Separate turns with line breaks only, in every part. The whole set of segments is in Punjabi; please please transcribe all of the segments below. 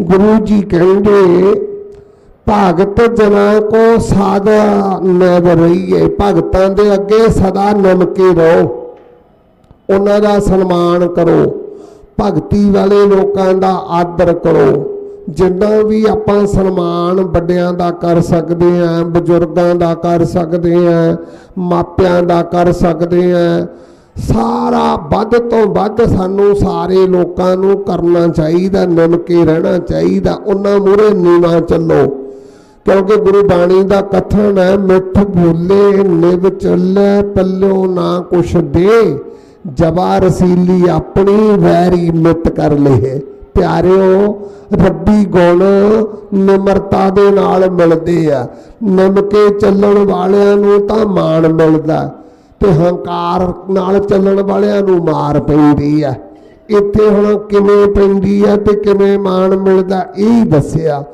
ਗੁਰੂ ਜੀ ਕਹਿੰਦੇ, ਭਗਤ ਜਨਾਂ ਕੋ ਸਾਦਾ ਨਵ ਰਹੀਏ, ਭਗਤਾਂ ਦੇ ਅੱਗੇ ਸਦਾ ਨਮਕੇ ਰਹੋ। ਉਹਨਾਂ ਦਾ ਸਨਮਾਨ ਕਰੋ। ਭਗਤੀ ਵਾਲੇ ਲੋਕਾਂ ਦਾ ਆਦਰ ਕਰੋ। ਜਿੰਨਾ ਵੀ ਆਪਾਂ ਸਨਮਾਨ ਵੱਡਿਆਂ ਦਾ ਕਰ ਸਕਦੇ ਆਂ ਬਜ਼ੁਰਗਾਂ ਦਾ ਕਰ ਸਕਦੇ ਆਂ ਮਾਪਿਆਂ ਦਾ ਕਰ ਸਕਦੇ ਆਂ ਸਾਰਾ ਵੱਧ ਤੋਂ ਵੱਧ ਸਾਨੂੰ ਸਾਰੇ ਲੋਕਾਂ ਨੂੰ ਕਰਨਾ ਚਾਹੀਦਾ ਨਿਮਕੇ ਰਹਿਣਾ ਚਾਹੀਦਾ, ਉਹਨਾਂ ਮੂਹਰੇ ਨੀਵਾ ਚੱਲੋ। ਕਿਉਂਕਿ ਗੁਰੂ ਬਾਣੀ ਦਾ ਕਥਨ ਹੈ, ਮਿੱਠ ਬੋਲੇ ਨਿਵ ਚੱਲੇ, ਪੱਲਿਓ ਨਾ ਕੁਛ ਦੇ। ਜਵਾ ਰਸੀਲੀ ਆਪਣੀ, ਵੈਰੀ ਮਿੱਤ ਕਰ ਲਏ ਪਿਆਰਿਓ, ਰੱਬੀ ਗੁਣ ਨਿਮਰਤਾ ਦੇ ਨਾਲ ਮਿਲਦੇ ਆ। ਨਿਮਕੇ ਚੱਲਣ ਵਾਲਿਆਂ ਨੂੰ ਤਾਂ ਮਾਣ ਮਿਲਦਾ। ਤੇ ਹੰਕਾਰ ਨਾਲ ਚੱਲਣ ਵਾਲਿਆਂ ਨੂੰ ਮਾਰ ਪੈਂਦੀ ਆ। ਇੱਥੇ ਹੁਣ ਕਿਵੇਂ ਪੈਂਦੀ ਆ ਤੇ ਕਿਵੇਂ ਮਾਣ ਮਿਲਦਾ, ਇਹ ਹੀ ਦੱਸਿਆ।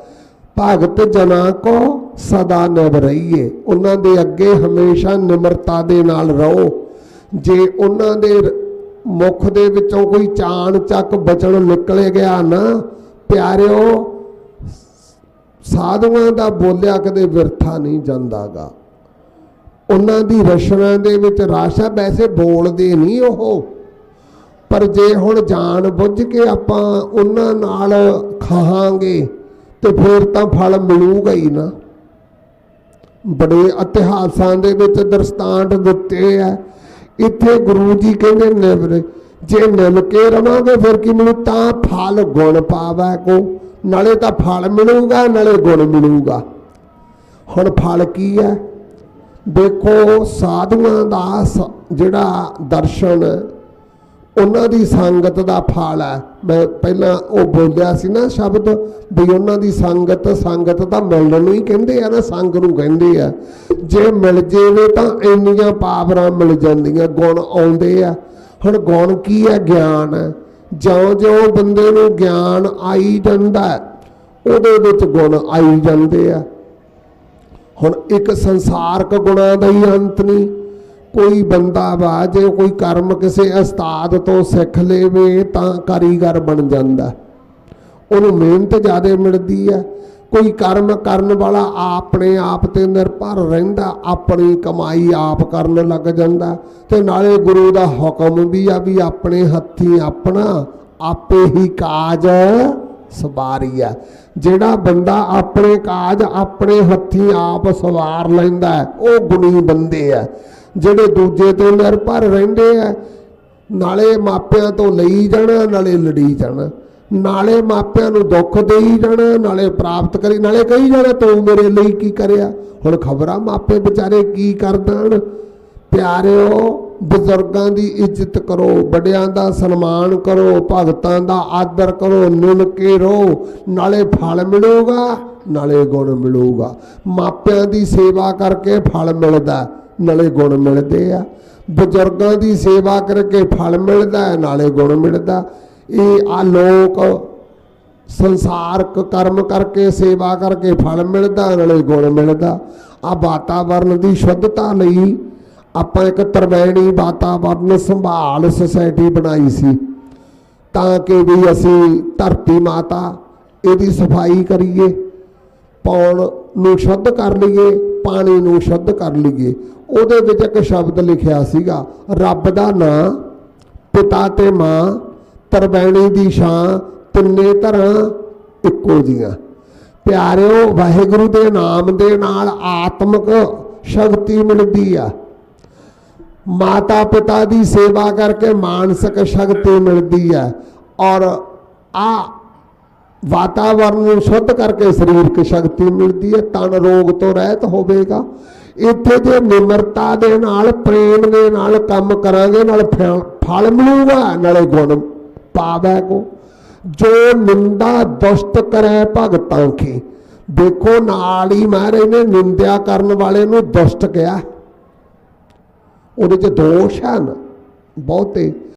ਭਗਤ ਜਨਾਂ ਕੋ ਸਦਾ ਨਿਵ ਰਹੀਏ। ਉਹਨਾਂ ਦੇ ਅੱਗੇ ਹਮੇਸ਼ਾ ਨਿਮਰਤਾ ਦੇ ਨਾਲ ਰਹੋ। ਜੇ ਉਹਨਾਂ ਦੇ ਰ- ਮੁਖ ਦੇ ਵਿੱਚੋਂ ਕੋਈ ਚਾਣ ਚੱਕ ਬਚਣ ਨਿਕਲੇ ਗਿਆ ਨਾ, ਪਿਆਰਿਓ, ਸਾਧੂਆਂ ਦਾ ਬੋਲਿਆ ਕਦੇ ਵਿਰਥਾ ਨਹੀਂ ਜਾਂਦਾਗਾ। ਉਹਨਾਂ ਦੀ ਰਚਨਾ ਦੇ ਵਿੱਚ ਰਾਸ਼ਾ ਵੈਸੇ ਬੋਲਦੇ ਨਹੀਂ ਉਹ। ਪਰ ਜੇ ਹੁਣ ਜਾਣ ਬੁੱਝ ਕੇ ਆਪਾਂ ਉਹਨਾਂ ਨਾਲ ਖਾਹਾਂਗੇ ਤੇ ਫਿਰ ਤਾਂ ਫਲ ਮਿਲੂਗਾ ਹੀ ਨਾ। ਬੜੇ ਇਤਿਹਾਸਾਂ ਦੇ ਵਿੱਚ ਦਰਸਤਾਂਤ ਦਿੱਤੇ ਆ। ਇੱਥੇ ਗੁਰੂ ਜੀ ਕਹਿੰਦੇ ਨਿਮਰ ਜੇ ਨਿਮਕੇ ਰਵਾਂਗੇ ਫਿਰ ਕੀ ਮਿਲੂ? ਤਾਂ ਫਲ ਗੁਣ ਪਾਵੈ ਕੋ। ਨਾਲੇ ਤਾਂ ਫਲ ਮਿਲੂਗਾ, ਨਾਲੇ ਗੁਣ ਮਿਲੂਗਾ। ਹੁਣ ਫਲ ਕੀ ਹੈ? ਦੇਖੋ, ਸਾਧੂਆਂ ਦਾ ਸ- ਜਿਹੜਾ ਦਰਸ਼ਨ, ਉਹਨਾਂ ਦੀ ਸੰਗਤ ਦਾ ਫਲ ਹੈ। ਮੈਂ ਪਹਿਲਾਂ ਉਹ ਬੋਲਿਆ ਸੀ ਨਾ ਸ਼ਬਦ ਵੀ ਉਹਨਾਂ ਦੀ ਸੰਗਤ ਸੰਗਤ ਤਾਂ ਮਿਲਣ ਨੂੰ ਹੀ ਕਹਿੰਦੇ ਆ ਨਾ, ਸੰਗ ਨੂੰ ਕਹਿੰਦੇ ਆ। ਜੇ ਮਿਲ ਜੇਵੇ ਤਾਂ ਇੰਨੀਆਂ ਪਾਵਰਾਂ ਮਿਲ ਜਾਂਦੀਆਂ, ਗੁਣ ਆਉਂਦੇ ਆ। ਹੁਣ ਗੁਣ ਕੀ ਹੈ? ਗਿਆਨ। ਹੈ ਜਿਉਂ-ਜਿਉਂ ਬੰਦੇ ਨੂੰ ਗਿਆਨ ਆਈ ਜਾਂਦਾ, ਉਹਦੇ ਵਿੱਚ ਗੁਣ ਆਈ ਜਾਂਦੇ ਆ। ਹੁਣ ਇੱਕ ਸੰਸਾਰਕ ਗੁਣਾਂ ਦਾ ਹੀ ਅੰਤ ਨਹੀਂ। ਕੋਈ ਬੰਦਾ ਵਾ ਜੇ ਕੋਈ ਕਰਮ ਕਿਸੇ ਉਸਤਾਦ ਤੋਂ ਸਿੱਖ ਲੇਵੇ ਤਾਂ ਕਾਰੀਗਰ ਬਣ ਜਾਂਦਾ ਉਹਨੂੰ ਮਿਹਨਤ ਜ਼ਿਆਦਾ ਮਿਲਦੀ ਹੈ। ਕੋਈ ਕਰਮ ਕਰਨ ਵਾਲਾ ਆਪਣੇ ਆਪ ਤੇ ਨਿਰਭਰ ਰਹਿੰਦਾ, ਆਪਣੀ ਕਮਾਈ ਆਪ ਕਰਨ ਲੱਗ ਜਾਂਦਾ ਤੇ ਨਾਲੇ ਗੁਰੂ ਦਾ ਹੁਕਮ ਵੀ ਆ ਵੀ ਆਪਣੇ ਹੱਥੀ ਆਪਣਾ ਆਪੇ ਹੀ ਕਾਜ ਸਵਾਰੀ ਆ ਜਿਹੜਾ ਬੰਦਾ ਆਪਣੇ ਕਾਜ ਆਪਣੇ ਹੱਥੀ ਆਪ ਸਵਾਰ ਲੈਂਦਾ ਉਹ ਗੁਣੀ ਬੰਦੇ ਆ ਜਿਹੜੇ ਦੂਜੇ ਤੇ ਨਿਰਭਰ ਰਹਿੰਦੇ ਆ ਨਾਲੇ ਮਾਪਿਆਂ ਤੋਂ ਲਈ ਜਾਣਾ, ਨਾਲੇ ਲੜੀ ਜਾਣਾ। ਨਾਲੇ ਮਾਪਿਆਂ ਨੂੰ ਦੁੱਖ ਦੇਈ ਜਾਣਾ, ਨਾਲੇ ਪ੍ਰਾਪਤ ਕਰੀ, ਨਾਲੇ ਕਹੀ ਜਾਣਾ, ਤੂੰ ਮੇਰੇ ਲਈ ਕੀ ਕਰਿਆ? ਹੁਣ ਖਬਰਾਂ ਮਾਪੇ ਵਿਚਾਰੇ ਕੀ ਕਰ ਦੇਣ? ਪਿਆਰਿਓ ਬਜ਼ੁਰਗਾਂ ਦੀ ਇੱਜ਼ਤ ਕਰੋ, ਵੱਡਿਆਂ ਦਾ ਸਨਮਾਨ ਕਰੋ, ਭਗਤਾਂ ਦਾ ਆਦਰ ਕਰੋ ਨਿਮਕੇ ਰਹੋ, ਨਾਲੇ ਫਲ ਮਿਲੂਗਾ, ਨਾਲੇ ਗੁਣ ਮਿਲੂਗਾ। ਮਾਪਿਆਂ ਦੀ ਸੇਵਾ ਕਰਕੇ ਫਲ ਮਿਲਦਾ, ਨਾਲੇ ਗੁਣ ਮਿਲਦੇ ਆ। ਬਜ਼ੁਰਗਾਂ ਦੀ ਸੇਵਾ ਕਰਕੇ ਫਲ ਮਿਲਦਾ, ਨਾਲੇ ਗੁਣ ਮਿਲਦਾ। ਇਹ ਆ ਲੋਕ ਸੰਸਾਰਕ ਕਰਮ ਕਰਕੇ, ਸੇਵਾ ਕਰਕੇ ਫਲ ਮਿਲਦਾ, ਨਾਲੇ ਗੁਣ ਮਿਲਦਾ। ਆ ਵਾਤਾਵਰਨ ਦੀ ਸ਼ੁੱਧਤਾ ਲਈ ਆਪਾਂ ਇੱਕ ਤਰਵੈਣੀ ਵਾਤਾਵਰਨ ਸੰਭਾਲ ਸੁਸਾਇਟੀ ਬਣਾਈ ਸੀ, ਤਾਂ ਕਿ ਵੀ ਅਸੀਂ ਧਰਤੀ ਮਾਤਾ ਇਹਦੀ ਸਫ਼ਾਈ ਕਰੀਏ, ਪੌਣ ਨੂੰ ਸ਼ੁੱਧ ਕਰ ਲਈਏ, ਪਾਣੀ ਨੂੰ ਸ਼ੁੱਧ ਕਰ ਲਈਏ। ਉਹਦੇ ਵਿੱਚ ਇੱਕ ਸ਼ਬਦ ਲਿਖਿਆ ਸੀਗਾ, ਰੱਬ ਦਾ ਨਾਂ, ਪਿਤਾ ਤੇ ਮਾਂ, ਤਰਵੈਣੀ ਦੀ ਛਾਂ, ਤਿੰਨੇ ਧਰਾਂ ਇੱਕੋ ਜੀਆਂ। ਪਿਆਰਿਓ, ਵਾਹਿਗੁਰੂ ਦੇ ਨਾਮ ਦੇ ਨਾਲ ਆਤਮਿਕ ਸ਼ਕਤੀ ਮਿਲਦੀ ਆ। ਮਾਤਾ ਪਿਤਾ ਦੀ ਸੇਵਾ ਕਰਕੇ ਮਾਨਸਿਕ ਸ਼ਕਤੀ ਮਿਲਦੀ ਹੈ ਔਰ ਆ ਵਾਤਾਵਰਣ ਨੂੰ ਸ਼ੁੱਧ ਕਰਕੇ ਸਰੀਰਕ ਸ਼ਕਤੀ ਮਿਲਦੀ ਹੈ, ਤਨ ਰੋਗ ਤੋਂ ਰਹਿਤ ਹੋਵੇਗਾ। ਇੱਥੇ ਜੇ ਨਿਮਰਤਾ ਦੇ ਨਾਲ, ਪ੍ਰੇਮ ਦੇ ਨਾਲ ਕੰਮ ਕਰਾਂਗੇ ਨਾਲ ਫਲ- ਮਿਲੂਗਾ, ਨਾਲੇ ਗੁਣ ਪਾਵੈ ਕੋ ਜੋ ਨਿੰਦਾ ਦੁਸ਼ਟ ਕਰੈ ਭਗਤਾਂ ਕੀ। ਦੇਖੋ, ਨਾਲ ਹੀ ਮਹਾਰਾਜ ਨੇ ਨਿੰਦਿਆ ਕਰਨ ਵਾਲੇ ਨੂੰ ਦੁਸ਼ਟ ਕਿਹਾ। ਉਹਦੇ ਚ ਦੋਸ਼ ਹਨ। ਬਹੁਤੇ